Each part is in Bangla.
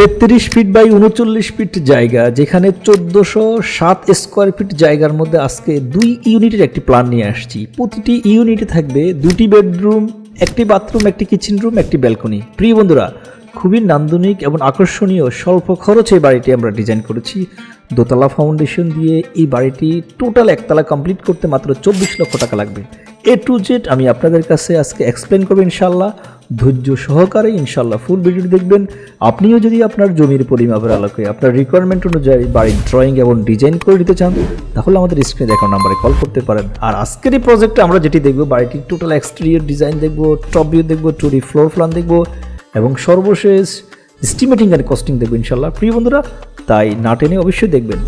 তেত্রিশ ফিট বাই উনচল্লিশ ফিট জায়গা, যেখানে চোদ্দোশো সাত স্কোয়ার ফিট জায়গার মধ্যে আজকে দুই ইউনিটের একটি প্ল্যান নিয়ে আসছি। প্রতিটি ইউনিটে থাকবে দুটি বেডরুম একটি বাথরুম একটি কিচেন রুম একটি ব্যালকনি প্রিয় বন্ধুরা, খুবই নান্দনিক এবং আকর্ষণীয় স্বল্প খরচে বাড়িটি আমরা ডিজাইন করেছি। দোতলা ফাউন্ডেশন দিয়ে এই বাড়িটি টোটাল একতলা কমপ্লিট করতে মাত্র চব্বিশ লক্ষ টাকা লাগবে। এ টু জেড আমি আপনাদের কাছে আজকে এক্সপ্লেন করব ইনশাল্লাহ ধৈর্য সহকারে ইনশাল্লাহ ফুল ভিডিওটি দেখবেন। আপনিও যদি আপনার জমির পরিমাপের আলোকে আপনার রিকোয়ারমেন্ট অনুযায়ী বাড়ির ড্রয়িং এবং ডিজাইন করে দিতে চান, তাহলে আমাদের স্ক্রিনে দেখানো নাম্বারে কল করতে পারেন। আর আজকের এই প্রজেক্টে আমরা যেটি দেখব, বাড়িটির টোটাল এক্সটেরিয়র ডিজাইন দেখব টপ ভিউ দেখব টুরি ফ্লোর প্ল্যান দেখব, এবং সর্বশেষ এস্টিমেটিং অ্যান্ড কস্টিং দেখব ইনশাল্লাহ প্রিয় বন্ধুরা, তাই না টেনে অবশ্যই দেখবেন।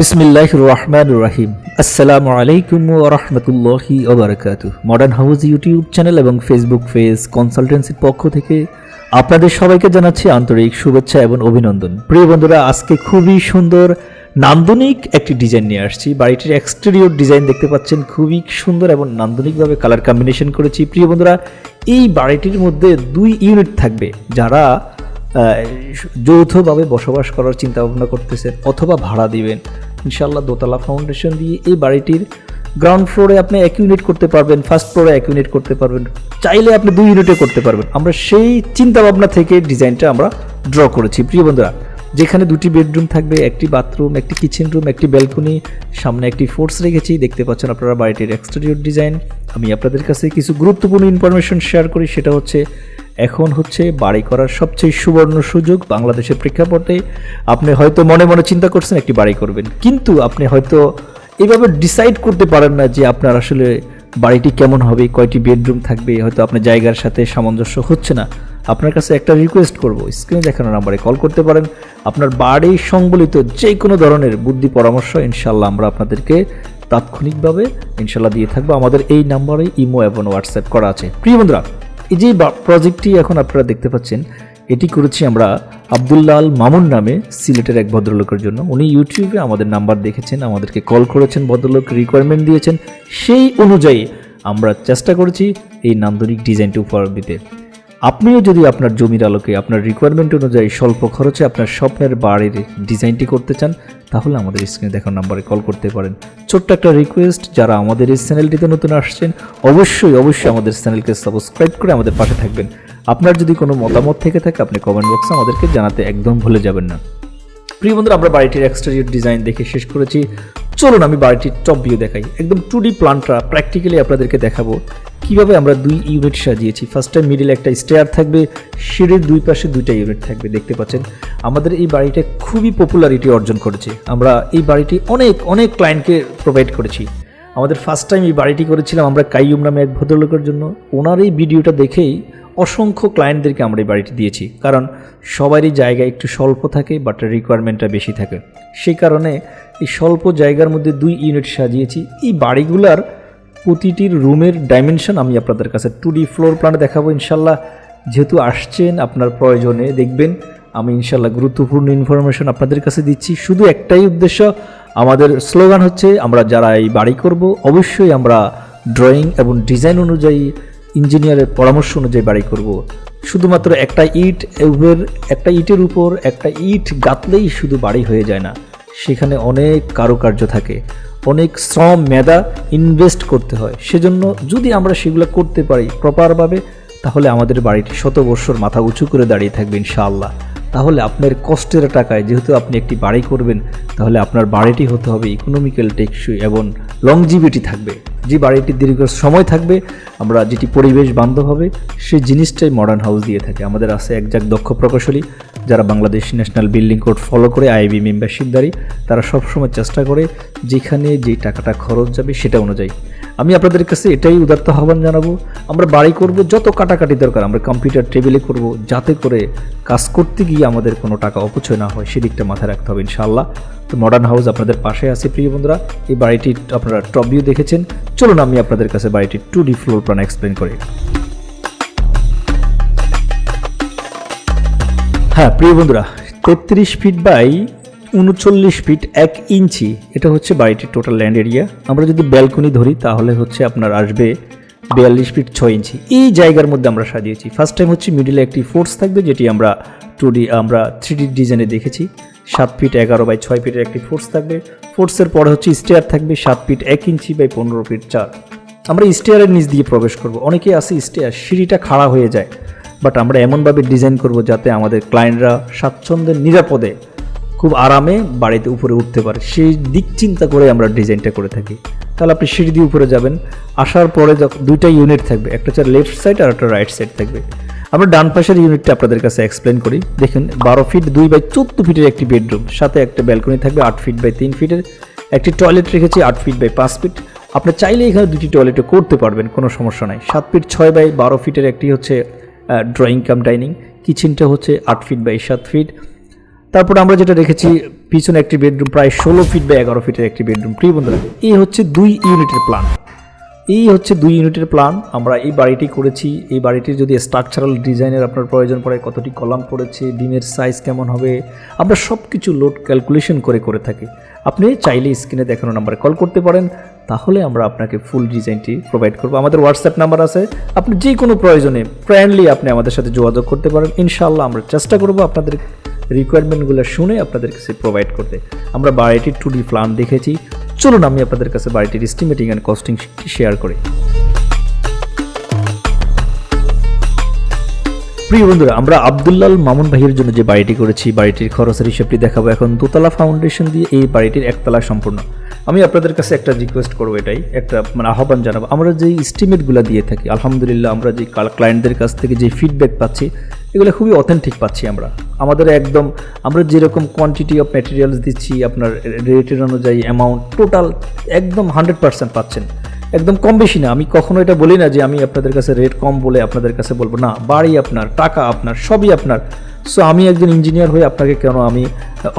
বিসমিল্লাহ রহমান রাহিম। আসসালামু আলাইকুম রহমতুল্লাহি ওবরাকাতু মডার্ন হাউস ইউটিউব চ্যানেল এবং ফেসবুক পেজ কনসালটেন্সির পক্ষ থেকে আপনাদের সবাইকে জানাচ্ছি আন্তরিক শুভেচ্ছা এবং অভিনন্দন। প্রিয় বন্ধুরা, আজকে খুবই সুন্দর, নান্দনিক একটি ডিজাইন নিয়ে আসছি। বাড়িটির এক্সটেরিয়র ডিজাইন দেখতে পাচ্ছেন, খুবই সুন্দর এবং নান্দনিকভাবে কালার কম্বিনেশন করেছি। প্রিয় বন্ধুরা, এই বাড়িটির মধ্যে দুই ইউনিট থাকবে, যারা যৌথভাবে বসবাস করার চিন্তা ভাবনা করতেছেন অথবা ভাড়া দিবেন। ইনশাল্লাহ দোতলা ফাউন্ডেশন দিয়ে এই বাড়িটির গ্রাউন্ড ফ্লোরে আপনি এক ইউনিট করতে পারবেন ফার্স্ট ফ্লোরে এক ইউনিট করতে পারবেন, চাইলে আপনি দুই ইউনিটে করতে পারবেন। আমরা সেই চিন্তা ভাবনা থেকে ডিজাইনটা আমরা ড্র করেছি। প্রিয় বন্ধুরা, যেখানে দুটি বেডরুম থাকবে, একটি বাথরুম একটি কিচেন রুম একটি ব্যালকনি সামনে একটি ফোর্স রেখেছি। দেখতে পাচ্ছেন আপনারা বাড়িটির এক্সটেরিয়র ডিজাইন আমি আপনাদের কাছে কিছু গুরুত্বপূর্ণ ইনফরমেশন শেয়ার করি, সেটা হচ্ছে এখন হচ্ছে বাড়ি করার সবচেয়ে সুবর্ণ সুযোগ বাংলাদেশের প্রেক্ষাপটে। আপনি হয়তো মনে মনে চিন্তা করছেন একটি বাড়ি করবেন। কিন্তু আপনি হয়তো এভাবে ডিসাইড করতে পারেন না যে আপনার আসলে বাড়িটি কেমন হবে, কয়টি বেডরুম থাকবে, হয়তো আপনার জায়গার সাথে সামঞ্জস্য হচ্ছে না। আপনার কাছে একটা রিকোয়েস্ট করব স্ক্রিনে দেখানো নাম্বারে কল করতে পারেন। আপনার বাড়ি সংবলিত যে কোনো ধরনের বুদ্ধি পরামর্শ ইনশাল্লাহ আমরা আপনাদেরকে তাৎক্ষণিকভাবে ইনশাল্লাহ দিয়ে থাকব। আমাদের এই নাম্বারে ইমো এবং হোয়াটসঅ্যাপ করা আছে। প্রিয় বন্ধুরা এই যে প্রজেক্টটি এখন আপনারা দেখতে পাচ্ছেন, এটি করেছি আমরা আবদুল্লাল মামুন নামে সিলেটের এক ভদ্রলোকের জন্য। উনি ইউটিউবে আমাদের নাম্বার দেখেছেন, আমাদেরকে কল করেছেন, ভদ্রলোক রিকোয়ারমেন্ট দিয়েছেন। সেই অনুযায়ী আমরা চেষ্টা করেছি এই নান্দনিক ডিজাইনটি উপহার দিতে। আপনিও যদি আপনার জমির আলোকে, আপনার রিকোয়ারমেন্ট অনুযায়ী স্বল্প খরচে আপনার স্বপ্নের বাড়ির ডিজাইনটি করতে চান, তাহলে আমাদের স্ক্রিনে দেখার নাম্বারে কল করতে পারেন। ছোট্ট একটা রিকোয়েস্ট যারা আমাদের এই চ্যানেলটিতে নতুন আসছেন, অবশ্যই অবশ্যই আমাদের চ্যানেলকে সাবস্ক্রাইব করে আমাদের পাশে থাকবেন। আপনার যদি কোনো মতামত থেকে থাকে, আপনি কমেন্ট বক্সে আমাদেরকে জানাতে একদম ভুলে যাবেন না। প্রিয় বন্ধুরা, আমরা বাড়িটির এক্সটেরিয়র ডিজাইন দেখে শেষ করেছি। চলুন আমি বাড়িটির টপ ভিউ দেখাই। একদম টু ডি প্ল্যানটা প্র্যাকটিক্যালি আপনাদেরকে দেখাবো। কীভাবে আমরা দুই ইউনিট সাজিয়েছি। ফার্স্ট টাইম মিডিল একটা স্টেয়ার থাকবে, সিঁড়ির দুই পাশে দুইটা ইউনিট থাকবে, দেখতে পাচ্ছেন। আমাদের এই বাড়িটা খুবই পপুলারিটি অর্জন করেছে। আমরা এই বাড়িটি অনেক অনেক ক্লায়েন্টকে প্রোভাইড করেছি। আমাদের ফার্স্ট টাইম এই বাড়িটি করেছিলাম আমরা কাইয়ুম নামে এক ভদ্রলোকের জন্য। ওনার এই ভিডিওটা দেখেই অসংখ্য ক্লায়েন্টদেরকে আমরা এই বাড়িটি দিয়েছি। কারণ সবারই জায়গা একটু স্বল্প থাকে বাট রিকোয়ারমেন্টটা বেশি থাকে। সেই কারণে এই স্বল্প জায়গার মধ্যে দুই ইউনিট সাজিয়েছি। এই বাড়িগুলার প্রতিটির রুমের ডাইমেনশন আমি আপনাদের কাছে টু ডি ফ্লোর প্ল্যানে দেখাবো ইনশাল্লাহ। যেহেতু আসছেন, আপনার প্রয়োজনে দেখবেন। আমি ইনশাল্লাহ গুরুত্বপূর্ণ ইনফরমেশন আপনাদের কাছে দিচ্ছি। শুধু একটাই উদ্দেশ্য, আমাদের স্লোগান হচ্ছে, আমরা যারা এই বাড়ি করব, অবশ্যই আমরা ড্রয়িং এবং ডিজাইন অনুযায়ী ইঞ্জিনিয়ারের পরামর্শ অনুযায়ী বাড়ি করব। শুধুমাত্র একটা ইট উভের একটা ইটের উপর একটা ইট গাঁথলেই শুধু বাড়ি হয়ে যায় না। সেখানে অনেক কারুকার্য থাকে। অনেক শ্রম মেধা ইনভেস্ট করতে হয়। সেজন্য যদি আমরা সেগুলো করতে পারি প্রপারভাবে তাহলে আমাদের বাড়িটি শত বর্ষর মাথা উঁচু করে দাঁড়িয়ে থাকবে ইনশাআল্লাহ। তাহলে আপনার কষ্টের টাকায় যেহেতু আপনি একটি বাড়ি করবেন, তাহলে আপনার বাড়িটি হতে হবে ইকোনমিক্যাল টেকসই এবং লংজিভিটি থাকবে। যে বাড়িটি দীর্ঘ সময় থাকবে, আমরা যেটি পরিবেশ বান্ধব হবে, সেই জিনিসটাই মডার্ন হাউস দিয়ে থাকে। আমাদের আছে একজাক দক্ষ প্রকৌশলী, যারা Bangladesh national building code follow করে আইবি মেম্বারশিপদারি তারা সবসময় চেষ্টা করে যেখানে যে টাকাটা খরচ যাবে সেটা অনুযায়ী। আমি আপনাদের কাছে এটাই উদার্ত আহ্বান জানাব, আমরা বাড়ি করব, যত কাটাকাটি দরকার আমরা কম্পিউটার টেবিলে করব, যাতে করে কাজ করতে গিয়ে আমাদের কোনো টাকা অপচয় না হয়, সেদিকটা মাথায় রাখতে হবে ইনশাআল্লাহ। তো মডার্ন হাউস আপনাদের পাশে আছে প্রিয় বন্ধুরা, এই বাড়িটি আপনারা টপ ভিউ দেখেছেন। চলুন আমি আপনাদের কাছে বাড়িটির two D floor plan explain করি। হ্যাঁ প্রিয় বন্ধুরা, তেত্রিশ ফিট বাই উনচল্লিশ ফিট এক ইঞ্চি, এটা হচ্ছে বাড়িটির টোটাল ল্যান্ড এরিয়া আমরা যদি ব্যালকনি ধরি, তাহলে হচ্ছে আপনার আসবে বিয়াল্লিশ ফিট ছয় ইঞ্চি। এই জায়গার মধ্যে আমরা সাজিয়েছি। ফার্স্ট টাইম হচ্ছে মিডিলে একটি ফোর্স থাকবে, যেটি আমরা টু ডি আমরা থ্রি ডি ডিজাইনে দেখেছি। সাত ফিট এগারো বাই ছয় ফিটের একটি ফোর্স থাকবে। ফোর্সের পরে হচ্ছে স্টেয়ার থাকবে সাত ফিট এক ইঞ্চি বাই পনেরো ফিট চার। আমরা স্টেয়ারের নিচ দিয়ে প্রবেশ করব। অনেকেই আছে স্টেয়ার সিঁড়িটা খাড়া হয়ে যায়। বাট আমরা এমনভাবে ডিজাইন করব যাতে আমাদের ক্লায়েন্টরা স্বাচ্ছন্দ্যে নিরাপদে খুব আরামে বাড়িতে উপরে উঠতে পারে। সেই দিক চিন্তা করে আমরা ডিজাইনটা করে থাকি। তাহলে আপনি সিঁড়ি দিয়ে উপরে যাবেন। আসার পরে দুইটা ইউনিট থাকবে। একটা হচ্ছে লেফট সাইড আর একটা রাইট সাইড থাকবে। আমরা ডান পাশের ইউনিটটা আপনাদের কাছে এক্সপ্লেন করি। দেখুন, বারো ফিট দুই বাই চোদ্দ ফিটের একটি বেডরুম সাথে একটা ব্যালকনি থাকবে আট ফিট বাই তিন ফিটের একটি টয়লেট রেখেছি আট ফিট বাই পাঁচ ফিট আপনি চাইলে এখানে দুটি টয়লেটও করতে পারবেন, কোনো সমস্যা নাই। সাত ফিট ছয় বাই বারো ফিটের একটি হচ্ছে ড্রয়িং কাম ডাইনিং কিচেনটা হচ্ছে আট ফিট বাই সাত ফিট তারপরে আমরা যেটা রেখেছি পিছনে একটি বেডরুম, প্রায় ষোলো ফিট বা এগারো ফিটের একটি বেডরুম। প্রিয় বন্ধুরা, এই হচ্ছে দুই ইউনিটের প্ল্যান এই হচ্ছে দুই ইউনিটের প্ল্যান আমরা এই বাড়িটি করেছি। এই বাড়িটির যদি স্ট্রাকচারাল ডিজাইনের আপনার প্রয়োজন পড়ে, কতটি কলাম পড়েছে, ডিমের সাইজ কেমন হবে, আমরা সব কিছু লোড ক্যালকুলেশন করে করে থাকি। আপনি চাইলে স্ক্রিনে দেখানো নাম্বারে কল করতে পারেন। তাহলে আমরা আপনাকে ফুল ডিজাইনটি প্রোভাইড করব। আমাদের হোয়াটসঅ্যাপ নাম্বার আছে। আপনি যে কোনো প্রয়োজনে ফ্রেন্ডলি আপনি আমাদের সাথে যোগাযোগ করতে পারেন। ইনশাআল্লাহ আমরা চেষ্টা করব আপনাদের রিকোয়ারমেন্টগুলো শুনে আপনাদের কাছে প্রোভাইড করতে। আমরা বাড়িটির টু ডি প্ল্যান দেখেছি। চলুন আমি আপনাদের কাছে বাড়িটির এস্টিমেটিং অ্যান্ড কস্টিং শেয়ার করি। প্রিয় বন্ধুরা, আমরা আবদুল্লাল মামুন ভাইয়ের জন্য যে বাড়িটি করেছি বাড়িটির খরচের হিসেবটি দেখাবো। এখন দোতলা ফাউন্ডেশন দিয়ে এই বাড়িটির একতলা সম্পূর্ণ। আমি আপনাদের কাছে একটা রিকোয়েস্ট করব এটাই, একটা মানে আহ্বান জানাব। আমরা যে ইস্টিমেটগুলো দিয়ে থাকি, আলহামদুলিল্লাহ আমরা যে ক্লায়েন্টদের কাছ থেকে যে ফিডব্যাক পাচ্ছি, এগুলো খুবই অথেন্টিক পাচ্ছি আমরা। আমাদের একদম, আমরা যেরকম কোয়ান্টিটি অফ ম্যাটেরিয়ালস দিচ্ছি, আপনার রেটের অনুযায়ী অ্যামাউন্ট টোটাল একদম হান্ড্রেড পার্সেন্ট পাচ্ছেন। একদম কম বেশি না, আমি কখনো এটা বলি না যে আমি আপনাদের কাছে রেট কম বলে আপনাদের কাছে বলব না। বাড়ি আপনার, টাকা আপনার, সবই আপনার। সো আমি একজন ইঞ্জিনিয়ার হয়ে আপনাকে কেন আমি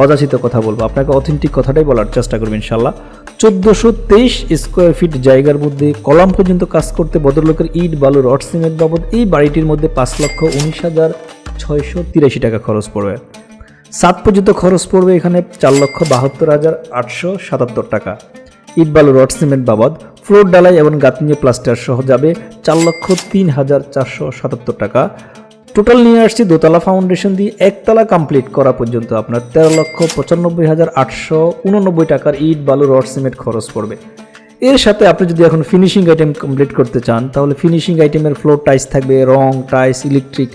অযাচিত কথা বলব? আপনাকে অথেন্টিক কথাটাই বলার চেষ্টা করব ইনশাল্লাহ চোদ্দোশো তেইশ স্কোয়ার ফিট জায়গার মধ্যে কলাম পর্যন্ত কাজ করতে ভদ্রলোকের ইট, বালু, রড, সিমেন্ট বাবদ এই বাড়িটির মধ্যে পাঁচ লক্ষ উনিশ হাজার ছয়শো তিরাশি টাকা খরচ পড়বে। সাত পর্যন্ত খরচ পড়বে এখানে চার লক্ষ বাহাত্তর হাজার আটশো সাতাত্তর টাকা। ইট, বালু, রড, সিমেন্ট বাবদ ফ্লোর ডালাই এবং গাঁথনি প্লাস্টার সহ যাবে চার লক্ষ তিন হাজার চারশো সাতাত্তর টাকা। টোটাল নিয়ে আসছি, দোতলা ফাউন্ডেশন দিয়ে একতলা কমপ্লিট করা পর্যন্ত আপনার তেরো লক্ষ পঁচানব্বই হাজার আটশো উননব্বই টাকার ইট, বালু, রড, সিমেন্ট খরচ পড়বে। এর সাথে আপনি যদি এখন ফিনিশিং আইটেম কমপ্লিট করতে চান, তাহলে ফিনিশিং আইটেমের ফ্লোর টাইস থাকবে, রং টাইস ইলেকট্রিক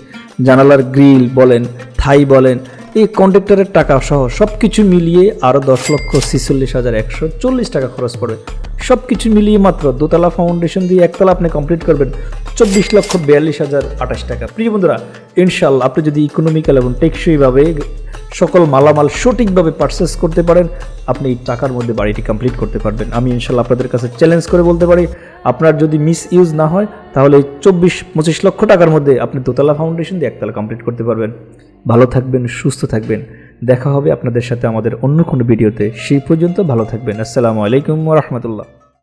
জানালার গ্রিল বলেন, থাই বলেন, এই কন্ট্রাক্টরের টাকা সহ সব কিছু মিলিয়ে আরও দশ লক্ষ ছিচল্লিশ হাজার একশো চল্লিশ টাকা খরচ পড়বে। সব কিছু মিলিয়ে মাত্র দোতলা ফাউন্ডেশন দিয়ে একতলা আপনি কমপ্লিট করবেন চব্বিশ লক্ষ বিয়াল্লিশ হাজার আঠাশ টাকা। প্রিয় বন্ধুরা ইনশাল্লাহ আপনি যদি ইকোনমিক্যাল এবং টেকসইভাবে সকল মালামাল সঠিকভাবে পারচেস করতে পারেন, আপনি এই টাকার মধ্যে বাড়িটি কমপ্লিট করতে পারবেন। আমি ইনশাল্লাহ আপনাদের কাছে চ্যালেঞ্জ করে বলতে পারি, আপনার যদি মিস ইউজ না হয়, তাহলে চব্বিশ, পঁচিশ লক্ষ টাকার মধ্যে আপনি দোতলা ফাউন্ডেশন দিয়ে একতলা কমপ্লিট করতে পারবেন। ভালো থাকবেন, সুস্থ থাকবেন। দেখা হবে আপনাদের সাথে আমাদের অন্য কোনো ভিডিওতে সেই পর্যন্ত ভালো থাকবেন। আসসালামু আলাইকুম রহমতুল্লাহ।